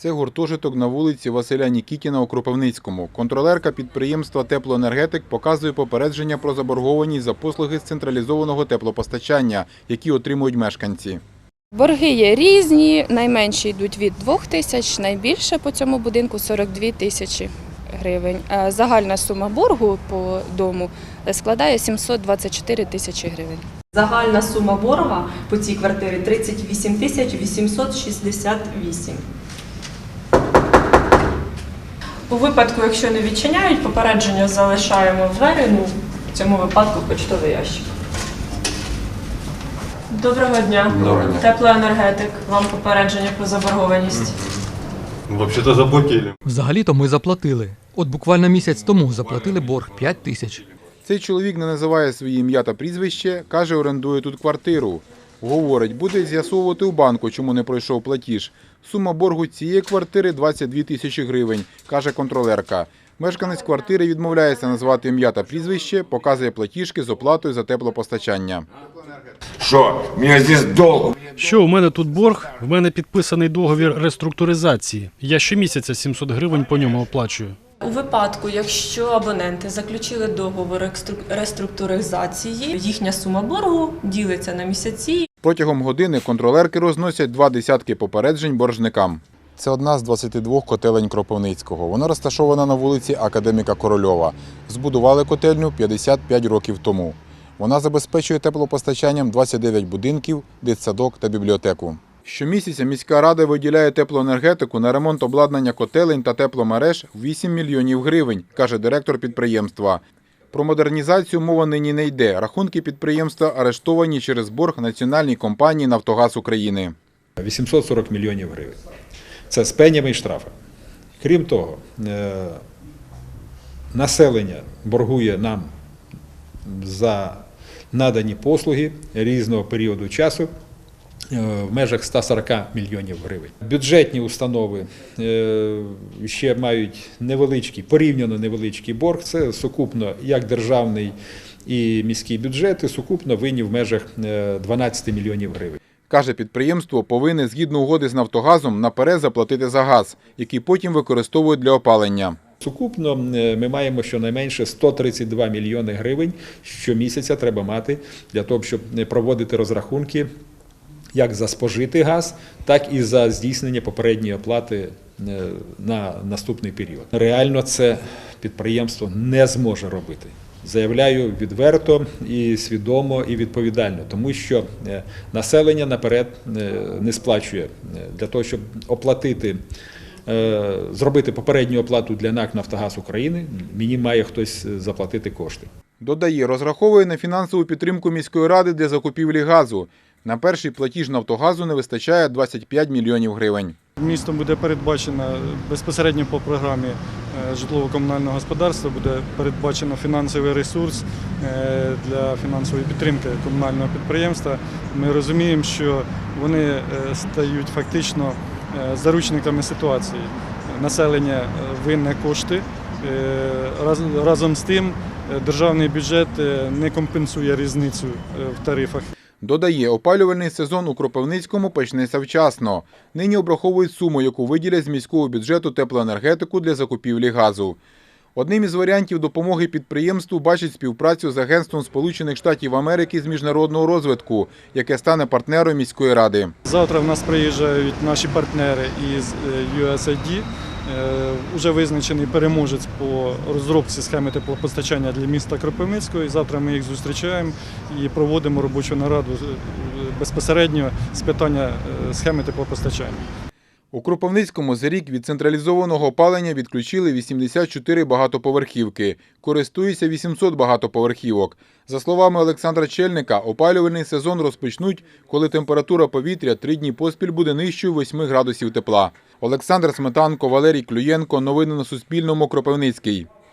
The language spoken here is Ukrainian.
Це гуртожиток на вулиці Василя Нікітіна у Кропивницькому. Контролерка підприємства Теплоенергетик показує попередження про заборгованість за послуги з централізованого теплопостачання, які отримують мешканці. Борги є різні, найменші йдуть від 2 тисяч, найбільше по цьому будинку 42 тисячі гривень. Загальна сума боргу по дому складає 724 тисячі гривень. Загальна сума борга по цій квартирі 38 тисяч 868. У випадку, якщо не відчиняють, попередження залишаємо в двері, ну, в цьому випадку почтовий ящик. Доброго дня. Доброго дня. Теплоенергетик. Вам попередження про заборгованість. Вообще-то заплатили. Взагалі-то ми заплатили. От буквально місяць тому заплатили борг 5 тисяч. Цей чоловік не називає своє ім'я та прізвище, каже, орендує тут квартиру. Говорить, буде з'ясовувати у банку, чому не пройшов платіж. Сума боргу цієї квартири 22 тисячі гривень, каже контролерка. Мешканець квартири відмовляється назвати ім'я та прізвище, показує платіжки з оплатою за теплопостачання. Здесь долг. Що у мене тут борг? В мене підписаний договір реструктуризації. Я щомісяця 700 гривень по ньому оплачую. У випадку, якщо абоненти заключили договор реструктуризації, їхня сума боргу ділиться на місяці Протягом години контролерки розносять два десятки попереджень боржникам. Це одна з 22 котелень Кропивницького. Вона розташована на вулиці Академіка Корольова. Збудували котельню 55 років тому. Вона забезпечує теплопостачанням 29 будинків, дитсадок та бібліотеку. Щомісяця міська рада виділяє теплоенергетику на ремонт обладнання котелень та тепломереж 8 мільйонів гривень, каже директор підприємства. Про модернізацію мова нині не йде. Рахунки підприємства арештовані через борг національній компанії Нафтогаз України. 840 мільйонів гривень. Це з пенями і штрафами. Крім того, е, населення боргує нам за надані послуги різного періоду часу в межах 140 мільйонів гривень. Бюджетні установи е, ще мають невеличкий, порівняно невеличкий борг. Це сукупно як державний і міський бюджети, сукупно винні в межах е, 12 мільйонів гривень. Каже, підприємство повинне згідно угоди з Нафтогазом наперед заплатити за газ, який потім використовують для опалення. Сукупно е, ми маємо щонайменше 132 мільйони гривень щомісяця треба мати для того, щоб е, проводити розрахунки як за спожитий газ, так і за здійснення попередньої оплати е, на наступний період. Реально це підприємство не зможе робити. Заявляю відверто і свідомо і відповідально, тому що е, населення наперед е, не сплачує для того, щоб оплатити зробити попередню оплату для НАК Нафтогаз України, мені має хтось заплатити кошти. Додає, розраховує на фінансову підтримку міської ради для закупівлі газу. На перший платіж Нафтогазу не вистачає 25 мільйонів гривень. Містом буде передбачено безпосередньо по програмі е, житлово-комунального господарства буде передбачено фінансовий ресурс е, для фінансової підтримки комунального підприємства. Ми розуміємо, що вони е, стають фактично заручниками ситуації. Населення винне кошти. Разом з тим державний бюджет не компенсує різницю в тарифах. Додає, опалювальний сезон у Кропивницькому почнеться вчасно. Нині обраховують суму, яку виділять з міського бюджету теплоенергетику для закупівлі газу. Одним із варіантів допомоги підприємству бачить співпрацю з Агентством Сполучених Штатів Америки з міжнародного розвитку, яке стане партнером міської ради. Завтра в нас приїжджають наші партнери із е, USAID. Е, Уже визначений переможець по розробці схеми теплопостачання для міста Кропивницького. Завтра ми їх зустрічаємо і проводимо робочу нараду е, безпосередньо з питання е, схеми теплопостачання. У Кропивницькому за рік від централізованого опалення відключили 84 багатоповерхівки. Користуються 800 багатоповерхівок. За словами Олександра Чельника, опалювальний сезон розпочнуть, коли температура повітря три дні поспіль буде нижчою 8 градусів тепла. Олександр Сметанко, Валерій Клюєнко. Новини на Суспільному. Кропивницький.